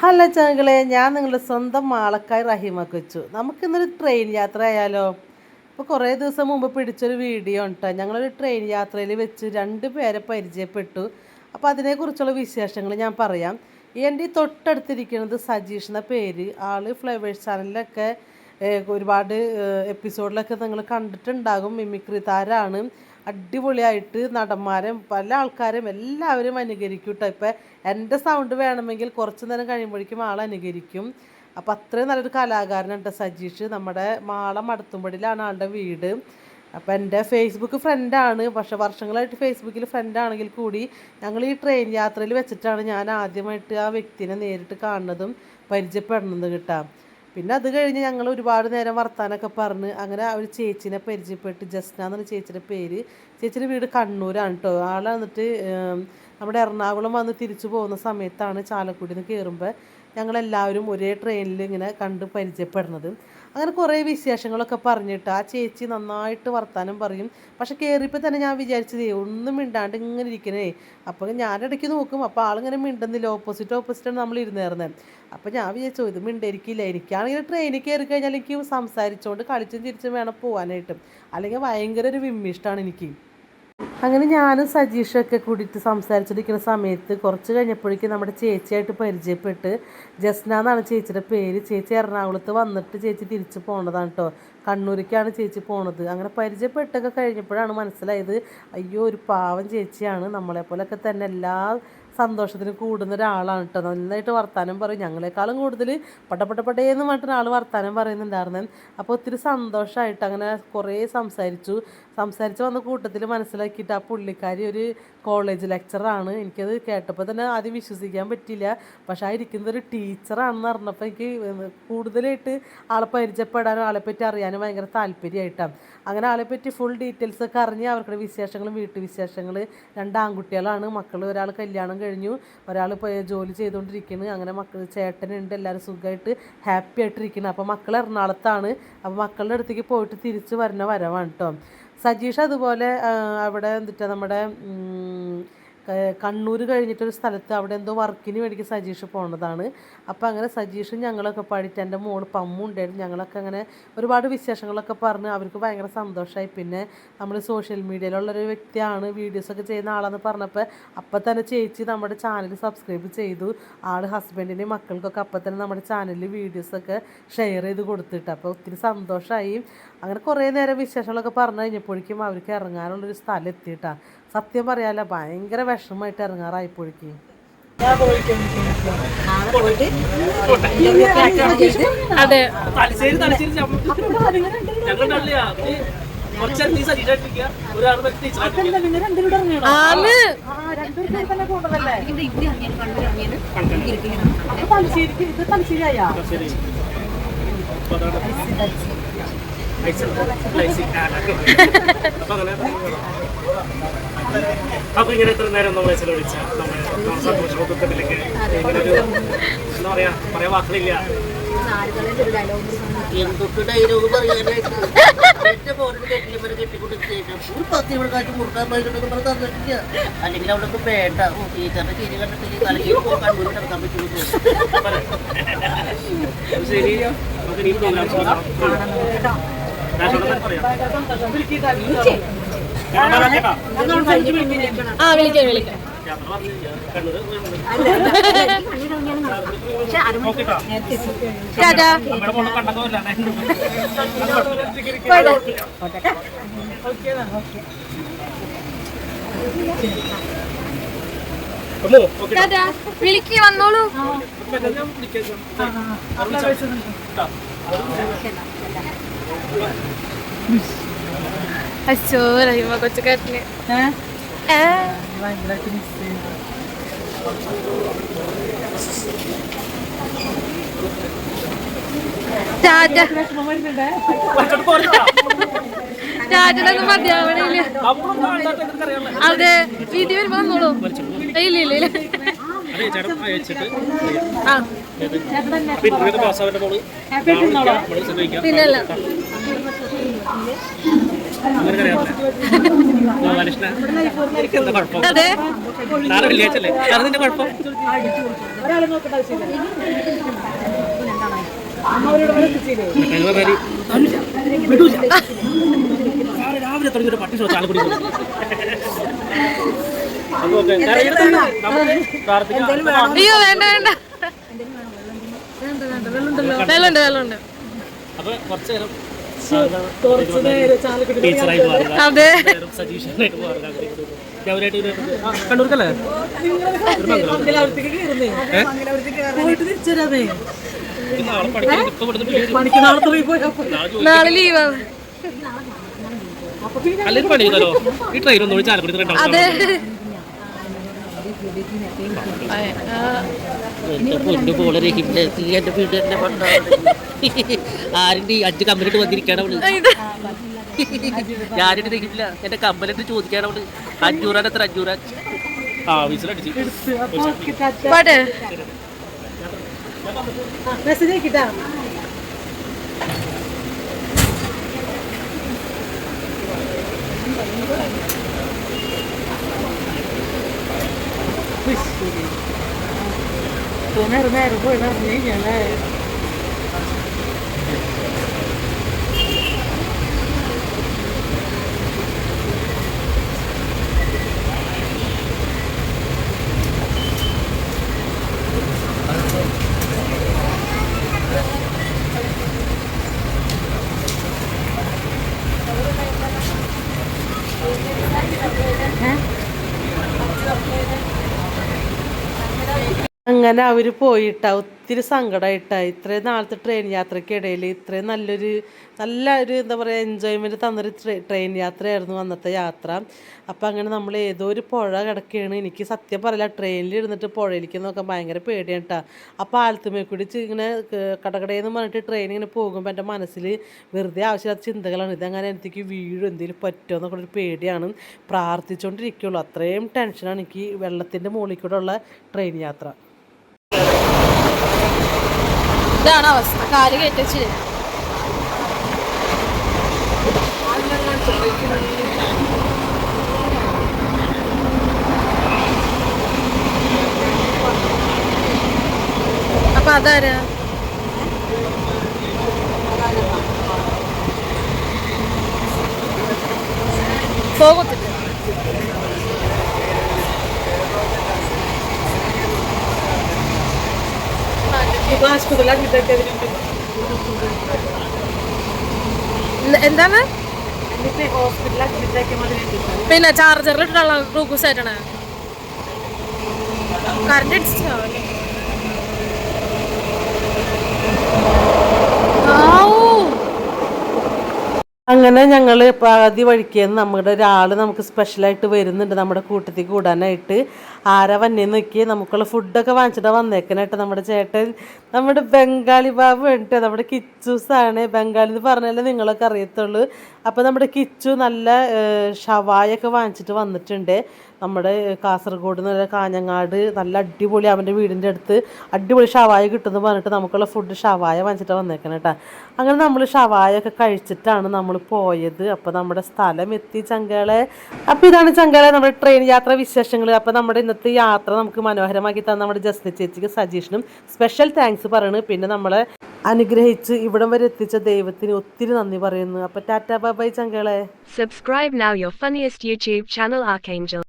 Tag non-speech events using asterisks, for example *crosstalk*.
Hello ചങ്ങളെ ഞാൻ നിങ്ങളുടെ സ്വന്തം മാളക്കായ് റഹീമ കൊച്ചു. നമുക്കിന്നൊരു ട്രെയിൻ യാത്ര ആയാലോ ഇപ്പോൾ കുറേ ദിവസം മുമ്പ് പിടിച്ചൊരു വീഡിയോ ഉണ്ടോ ഞങ്ങളൊരു ട്രെയിൻ യാത്രയിൽ വെച്ച് രണ്ട് പേരെ പരിചയപ്പെട്ടു. അപ്പോൾ അതിനെക്കുറിച്ചുള്ള വിശേഷങ്ങൾ ഞാൻ പറയാം. എന്റെ ഈ തൊട്ടടുത്തിരിക്കുന്നത് സജീഷ് എന്ന പേര്. ആൾ ഫ്ലവേഴ്സ് ചാനലിലൊക്കെ ഒരുപാട് എപ്പിസോഡിലൊക്കെ നിങ്ങൾ കണ്ടിട്ടുണ്ടാകും. മിമിക്രി താരാണ്. അടിപൊളിയായിട്ട് നടന്മാരും പല ആൾക്കാരും എല്ലാവരും അനുകരിക്കും കേട്ടോ ഇപ്പം എന്റെ സൗണ്ട് വേണമെങ്കിൽ കുറച്ച് നേരം കഴിയുമ്പോഴേക്കും ആൾ അനുകരിക്കും. അപ്പം അത്രയും നല്ലൊരു കലാകാരനുണ്ട് സജീഷ്. നമ്മുടെ മാളം അടുത്തുമ്പടിയിലാണ് ആളുടെ വീട്. അപ്പം എന്റെ ഫേസ്ബുക്ക് ഫ്രണ്ടാണ് പക്ഷെ വർഷങ്ങളായിട്ട് ഫേസ്ബുക്കിൽ ഫ്രണ്ടാണെങ്കിൽ കൂടി ഞങ്ങൾ ഈ ട്രെയിൻ യാത്രയിൽ വെച്ചിട്ടാണ് ഞാൻ ആദ്യമായിട്ട് ആ വ്യക്തിനെ നേരിട്ട് കാണുന്നതും പരിചയപ്പെടുന്നത് കിട്ടാം. പിന്നെ അത് കഴിഞ്ഞ് ഞങ്ങൾ ഒരുപാട് നേരം വർത്താനൊക്കെ പറഞ്ഞ് അങ്ങനെ ആ ഒരു ചേച്ചിനെ പരിചയപ്പെട്ട് ജസ്ന എന്നാണ് ചേച്ചിയുടെ പേര്. ചേച്ചിയുടെ വീട് കണ്ണൂരാണ് കേട്ടോ ആളെ വന്നിട്ട് നമ്മുടെ എറണാകുളം വന്ന് തിരിച്ചു പോകുന്ന സമയത്താണ് ചാലക്കുടിയിൽ നിന്ന് കയറുമ്പോൾ ഞങ്ങളെല്ലാവരും ഒരേ ട്രെയിനിൽ ഇങ്ങനെ കണ്ട് പരിചയപ്പെടുന്നത്. അങ്ങനെ കുറേ വിശേഷങ്ങളൊക്കെ പറഞ്ഞിട്ട് ആ ചേച്ചി നന്നായിട്ട് വർത്താനം പറയും. പക്ഷെ കയറിയപ്പോൾ തന്നെ ഞാൻ വിചാരിച്ചതേ ഒന്നും മിണ്ടാണ്ട് ഇങ്ങനെ ഇരിക്കണേ. അപ്പോൾ ഞാൻ ഇടയ്ക്ക് നോക്കും. അപ്പോൾ ആളിങ്ങനെ മിണ്ടുന്നില്ല. ഓപ്പോസിറ്റ് ഓപ്പോസിറ്റാണ് നമ്മൾ ഇരുന്നേർന്നത് അപ്പോൾ ഞാൻ വിചാരിച്ചു ഇത് മിണ്ടായിരിക്കില്ല എനിക്കാണെങ്കിൽ ട്രെയിനിൽ കയറി കഴിഞ്ഞാൽ എനിക്ക് സംസാരിച്ചുകൊണ്ട് കളിച്ചും ചിരിച്ചും വേണം പോകാനായിട്ട് അല്ലെങ്കിൽ ഭയങ്കര ഒരു വിമ്മിഷ്ടമാണ് എനിക്ക്. അങ്ങനെ ഞാനും സജീഷൊക്കെ കൂടിയിട്ട് സംസാരിച്ചിരിക്കുന്ന സമയത്ത് കുറച്ച് കഴിഞ്ഞപ്പോഴേക്കും നമ്മുടെ ചേച്ചിയായിട്ട് പരിചയപ്പെട്ട് ജസ്ന എന്നാണ് ചേച്ചിയുടെ പേര്. ചേച്ചി എറണാകുളത്ത് വന്നിട്ട് ചേച്ചി തിരിച്ചു പോണതാണ് കേട്ടോ കണ്ണൂരിക്കാണ് ചേച്ചി പോണത്. അങ്ങനെ പരിചയപ്പെട്ടൊക്കെ കഴിഞ്ഞപ്പോഴാണ് മനസ്സിലായത് അയ്യോ ഒരു പാവം ചേച്ചിയാണ്. നമ്മളെപ്പോലൊക്കെ തന്നെ എല്ലാ സന്തോഷത്തിന് കൂടുന്ന ഒരാളാണ് കേട്ടോ നന്നായിട്ട് വർത്താനം പറയും. ഞങ്ങളെക്കാളും കൂടുതൽ പട്ടപ്പട്ടപ്പട്ടേന്ന് പറഞ്ഞിട്ട് ആൾ വർത്താനം പറയുന്നുണ്ടായിരുന്നു. അപ്പോൾ ഒത്തിരി സന്തോഷമായിട്ട് അങ്ങനെ കുറേ സംസാരിച്ചു. സംസാരിച്ച് വന്ന കൂട്ടത്തിൽ മനസ്സിലാക്കിയിട്ട് ആ പുള്ളിക്കാരി ഒരു കോളേജ് ലെക്ചറാണ് എനിക്കത് കേട്ടപ്പോൾ തന്നെ ആദ്യം വിശ്വസിക്കാൻ പറ്റില്ല പക്ഷെ ആ ഇരിക്കുന്നത് ഒരു ടീച്ചറാണെന്ന് പറഞ്ഞപ്പോൾ എനിക്ക് കൂടുതലായിട്ട് ആളെ പരിചയപ്പെടാനും ആളെപ്പറ്റി അറിയാനും ഭയങ്കര താല്പര്യമായിട്ടാണ് അങ്ങനെ ആളെപ്പറ്റി ഫുൾ ഡീറ്റെയിൽസ് ഒക്കെ അറിഞ്ഞ് അവർക്കുടെ വിശേഷങ്ങളും വീട്ടുവിശേഷങ്ങൾ രണ്ട് ആൺകുട്ടികളാണ് മക്കൾ ഒരാൾ കല്യാണം കഴിഞ്ഞു ഒരാൾ ജോലി ചെയ്തുകൊണ്ടിരിക്കുന്നു അങ്ങനെ മക്കൾ ചേട്ടനുണ്ട് എല്ലാവരും സുഖമായിട്ട് ഹാപ്പി ആയിട്ടിരിക്കുന്നു അപ്പോൾ മക്കൾ എറണാകുളത്താണ്. അപ്പോൾ മക്കളുടെ അടുത്തേക്ക് പോയിട്ട് തിരിച്ച് വരുന്ന വരവാണ് കേട്ടോ സജീഷ് അതുപോലെ അവിടെ എന്നിട്ട് നമ്മുടെ കണ്ണൂർ കഴിഞ്ഞിട്ടൊരു സ്ഥലത്ത് അവിടെ എന്തോ വർക്കിന് വേണ്ടിക്ക് സജീഷ് പോണതാണ്. അപ്പോൾ അങ്ങനെ സജീഷും ഞങ്ങളൊക്കെ പാടിയിട്ട് എന്റെ മോൾ പമ്മുണ്ടായിരുന്നു ഞങ്ങളൊക്കെ അങ്ങനെ ഒരുപാട് വിശേഷങ്ങളൊക്കെ പറഞ്ഞ് അവർക്ക് ഭയങ്കര സന്തോഷമായി പിന്നെ നമ്മൾ സോഷ്യൽ മീഡിയയിലുള്ളൊരു വ്യക്തിയാണ് വീഡിയോസൊക്കെ ചെയ്യുന്ന ആളെന്ന് പറഞ്ഞപ്പോൾ അപ്പം തന്നെ ചേച്ചി നമ്മുടെ ചാനൽ സബ്സ്ക്രൈബ് ചെയ്തു. ആൾ ഹസ്ബൻഡിന്റെയും മക്കൾക്കൊക്കെ അപ്പം തന്നെ നമ്മുടെ ചാനലിൽ വീഡിയോസൊക്കെ ഷെയർ ചെയ്ത് കൊടുത്തിട്ട് അപ്പോൾ ഒത്തിരി സന്തോഷമായി അങ്ങനെ കുറേ നേരം വിശേഷങ്ങളൊക്കെ പറഞ്ഞു കഴിഞ്ഞപ്പോഴേക്കും അവർക്ക് ഇറങ്ങാനുള്ളൊരു സ്ഥലം എത്തിയിട്ടാ. സത്യം പറയാല്ല ഭയങ്കര വിഷമമായിട്ട് ഇറങ്ങാറായി അതെ. തലശ്ശേരി തലശ്ശേരി ഇത് അപ്പൊ ഇങ്ങനെ എത്ര നേരം നമ്മളെ ചെലവഴിച്ച നമ്മുടെ നമ്മുടെ സന്തോഷത്തിലേക്ക് ഇങ്ങനെ ഒരു എന്താ പറയാ പറയാൻ വാക്കുകളില്ല എന്തൊക്കെ ഡയലോഗ് പറയാനായിട്ട് എന്റെ ഫോണിൽ കെട്ടിൽ വരെ കെട്ടിക്കൊടുത്തേക്കും ഒരു പത്ത് ഇവിടെ കാറ്റ് മുറുക്കാൻ പോയിട്ടൊക്കെ പറഞ്ഞ് തന്നിട്ടില്ല അല്ലെങ്കിൽ അവിടെ വേണ്ട ടീച്ചറിന്റെ ചിരി കണ്ടിട്ട് തലയിൽ കണ്ണൂരിൽ നടക്കാൻ പറ്റുള്ളൂ ശരി നമുക്ക് ആ വിളിക്കാം വിളിക്കാം. വിളിക്ക് വന്നോളൂ. അച്ഛോ റഹിമ കൊച്ചുകാരന്. മതിയാവണില്ല. അതെ വീട്ടിൽ വരുമ്പോ വന്നോളൂ. ഇല്ല ഇല്ല ഇല്ല. പിന്നല്ല. അതെ. നാളെ കുഴപ്പം? രാവിലെ തുടങ്ങി ഒരു പട്ടി ചോദിച്ചാൽ ചാലക്കുടി അയ്യോ വേണ്ട വേണ്ട. വെള്ളമുണ്ട്. വെള്ളമുണ്ട് അതെ. കണ്ണൂർക്കല്ലേ? നാളെ ലീവാണ് അല്ലെങ്കിൽ പണി ചെയ്താലോ? ഈ ട്രെയിൻ ഒന്നും ചാലക്കുടി രണ്ടാം അതെ. പൊന്നു പോലെ രഹിമിന്റെ എന്റെ വീട് തന്നെ *laughs* ആരുടെ അഞ്ച് കമ്പനിട്ട് വന്നിരിക്കാണ് അവൾ? ഞാനിട്ട് രഹിമില്ല എന്റെ കമ്പനിട്ട് ചോദിക്കാണ് അവൾ? അഞ്ഞൂറാൻ എത്ര? അഞ്ഞൂറാൻ ആ വിസിലടിച്ച് Tô mero, mero, vou, não, ninguém, né? അങ്ങനെ അവർ പോയിട്ട ഒത്തിരി സങ്കടമായിട്ടാ ഇത്രയും നാളത്തെ ട്രെയിൻ യാത്രയ്ക്കിടയിൽ ഇത്രയും നല്ലൊരു നല്ല ഒരു എന്താ പറയുക എൻജോയ്മെന്റ് തന്നൊരു ട്രെ- ട്രെയിൻ യാത്രയായിരുന്നു അന്നത്തെ യാത്ര. അപ്പം അങ്ങനെ നമ്മൾ ഏതോ ഒരു പുഴ കിടക്കുകയാണ് എനിക്ക് സത്യം പറയില്ല ട്രെയിനിൽ ഇരുന്നിട്ട് പുഴയിലേക്ക് നോക്കാൻ ഭയങ്കര പേടിയാണ് കേട്ടോ ആ പാലത്തുമേ കൂടി ഇങ്ങനെ കടകടയെന്ന് പറഞ്ഞിട്ട് ട്രെയിൻ ഇങ്ങനെ പോകുമ്പോൾ എന്റെ മനസ്സിൽ വെറുതെ ആവശ്യമില്ലാത്ത ചിന്തകളാണ്. ഇതങ്ങനെ എനിക്ക് വീഴും എന്തെങ്കിലും പറ്റുമോ എന്നൊക്കെ ഒരു പേടിയാണ്. പ്രാർത്ഥിച്ചുകൊണ്ടിരിക്കുകയുള്ളൂ അത്രയും ടെൻഷനാണ് എനിക്ക് വെള്ളത്തിന്റെ മുകളിൽ കൂടെ ഉള്ള ട്രെയിൻ യാത്ര. ഇതാണ് അവസ്ഥ. കാൽ കയറ്റിച്ച് അപ്പൊ അതാരാ പോകത്തില്ല എന്ത- എന്താണ്? പിന്നെ ചാർജറിൽ ഇട്ടിട്ടുള്ള ഗ്ലൂക്കോസ് ആയിട്ടാണ്. കറണ്ട് അടിച്ചാവല്ലേ അങ്ങനെ ഞങ്ങൾ പാതി വഴിക്കേന്ന് നമ്മുടെ ഒരാൾ നമുക്ക് സ്പെഷ്യലായിട്ട് വരുന്നുണ്ട് നമ്മുടെ കൂട്ടത്തിൽ കൂടാനായിട്ട്. ആരാ വന്നി നോക്കി നമുക്കുള്ള ഫുഡൊക്കെ വാങ്ങിച്ചിട്ട് വന്നേക്കണേട്ടോ നമ്മുടെ ചേട്ടൻ. നമ്മുടെ ബംഗാളി ബാബു ഉണ്ട് നമ്മുടെ കിച്ചൂസാണ് ബംഗാളി എന്ന് പറഞ്ഞാലേ നിങ്ങളൊക്കെ അറിയത്തുള്ളൂ. അപ്പോൾ നമ്മുടെ കിച്ചു നല്ല ഷവായൊക്കെ വാങ്ങിച്ചിട്ട് വന്നിട്ടുണ്ട്. നമ്മുടെ കാസർഗോഡ് നിന്ന് കാഞ്ഞങ്ങാട് നല്ല അടിപൊളി അവന്റെ വീടിന്റെ അടുത്ത് അടിപൊളി ഷവായ കിട്ടുമെന്ന് പറഞ്ഞിട്ട് നമുക്കുള്ള ഫുഡ് ഷവായ വാങ്ങിച്ചിട്ട് വന്നേക്കണം കേട്ടോ. അങ്ങനെ നമ്മൾ ഷവായ ഒക്കെ കഴിച്ചിട്ടാണ് നമ്മൾ പോയത്. അപ്പോൾ നമ്മുടെ സ്ഥലം എത്തി ചങ്കളെ അപ്പോൾ ഇതാണ് ചങ്കളെ നമ്മുടെ ട്രെയിൻ യാത്ര വിശേഷങ്ങൾ അപ്പോൾ നമ്മുടെ ഇന്നത്തെ യാത്ര നമുക്ക് മനോഹരമാക്കി തന്ന നമ്മുടെ ജസ്ന ചേച്ചിക്ക് സജീഷിനും സ്പെഷ്യൽ താങ്ക്സ് പറയണ്. പിന്നെ നമ്മളെ അനുഗ്രഹിച്ച് ഇവിടം വരെ എത്തിച്ച ദൈവത്തിന് ഒത്തിരി നന്ദി പറയുന്നു. അപ്പോൾ tata bye ചങ്കളെ subscribe now your funniest YouTube channel Archangel.